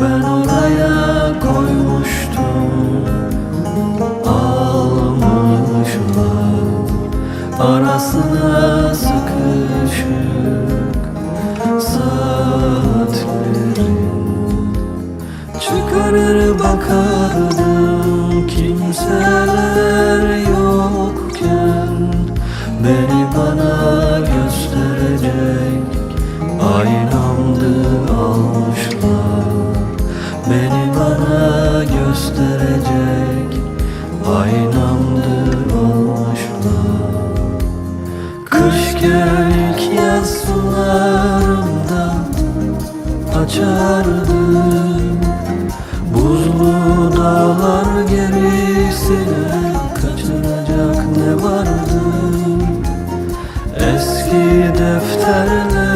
Ben oraya koymuştum Almışlar Arasına sıkışık Saatlerin Çıkarır bakardım kimseler yokken. Beni bana bana gösterecek aynamdı almışlar Kış gelik yaz sularında açardım Buzlu dağlar gerisine kaçıracak ne vardı? Eski defterler